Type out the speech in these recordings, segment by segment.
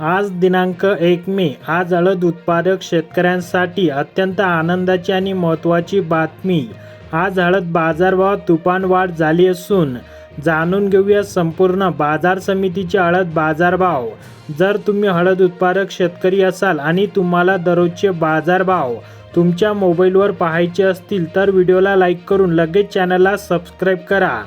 आज दिनांक एक मे. आज हळद उत्पादक शेतकऱ्यांसाठी अत्यंत आनंदाची आणि महत्त्वाची बातमी. आज हळद बाजारभावात तुफान वाढ झाली असून जाणून घेऊया संपूर्ण बाजार समितीचे हळद बाजारभाव. जर तुम्ही हळद उत्पादक शेतकरी असाल आणि तुम्हाला दररोजचे बाजारभाव तुमच्या मोबाईलवर पाहायचे असतील तर व्हिडिओला लाईक करून लगेच चॅनलला सबस्क्राईब करा.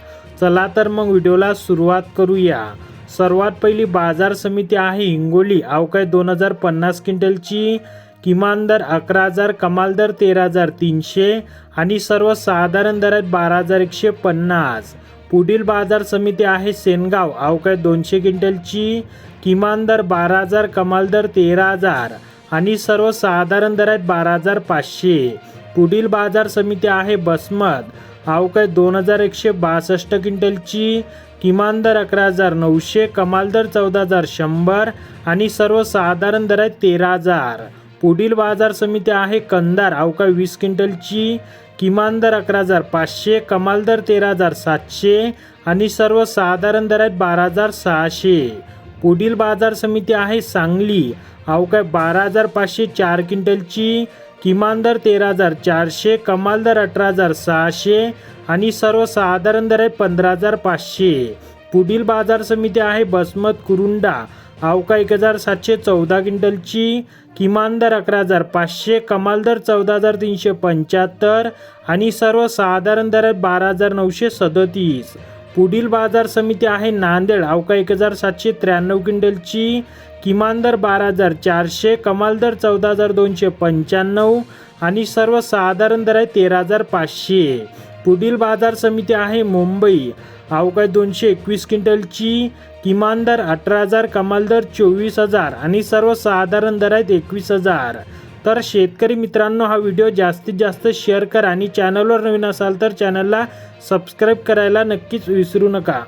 चला तर मग व्हिडिओला सुरुवात करूया. सर्वात पहिली बाजार समिती आहे हिंगोली. अवकाय दोन हजार पन्नास क्विंटलची किमान दर अकरा हजार कमाल दर तेरा हजार तीनशे आणि सर्वसाधारण दरात बारा हजार एकशे पन्नास. पुढील बाजार समिती आहे सेनगाव. अवकाय दोनशे क्विंटलची किमान दर बारा हजार कमाल दर तेरा हजार आणि सर्वसाधारण दरात बारा हजार पाचशे. पुढील बाजार समिती आहे बसमत अवकाय दोन हजार एकशे बासष्ट क्विंटलची किमान दर अकरा हजार नऊशे कमाल दर चौदा हजार शंभर आणि सर्वसाधारण दर आहेत तेरा हजार. पुढील बाजार समिती आहे कंदार. अवकाळ वीस क्विंटलची किमान दर अकरा हजार पाचशे कमाल दर तेरा हजार सातशे आणि सर्वसाधारण दर आहेत बारा हजार सहाशे. पुढील बाजार समिती आहे सांगली. अवकाळ बारा हजार पाचशे चार क्विंटलची किमान दर तेरा हजार चारशे कमाल दर अठरा हजार सहाशे आणि सर्वसाधारण दर आहे पंधरा हजार पाचशे. पुढील बाजार समिती आहे बसमत कुरुंडा. अवका एक हजार सातशे चौदा क्विंटलची किमान दर अकरा हजार पाचशे कमाल दर चौदा हजार तीनशे पंच्याहत्तर आणि सर्वसाधारण दर आहे बारा हजार नऊशे सदतीस. पुढील बाजार समिती आहे नांदेड. अवका एक हजार सातशे त्र्याण्णव क्विंटलची किमान दर बारा हजार चारशे कमाल दर चौदा हजार दोनशे पंच्याण्णव आणि सर्वसाधारण दर आहे तेरा हजार पाचशे. पुढील बाजार समिती आहे मुंबई. अवकाश दोनशे एकवीस क्विंटलची किमान दर अठरा हजार कमाल दर चोवीस हजार आणि सर्वसाधारण दर आहेत एकवीस हजार. तर शेतकरी मित्रांनो हा व्हिडिओ जास्तीत जास्त शेअर करा आणि चॅनलवर नवीन असाल तर चॅनलला सबस्क्राईब करायला नक्कीच विसरू नका.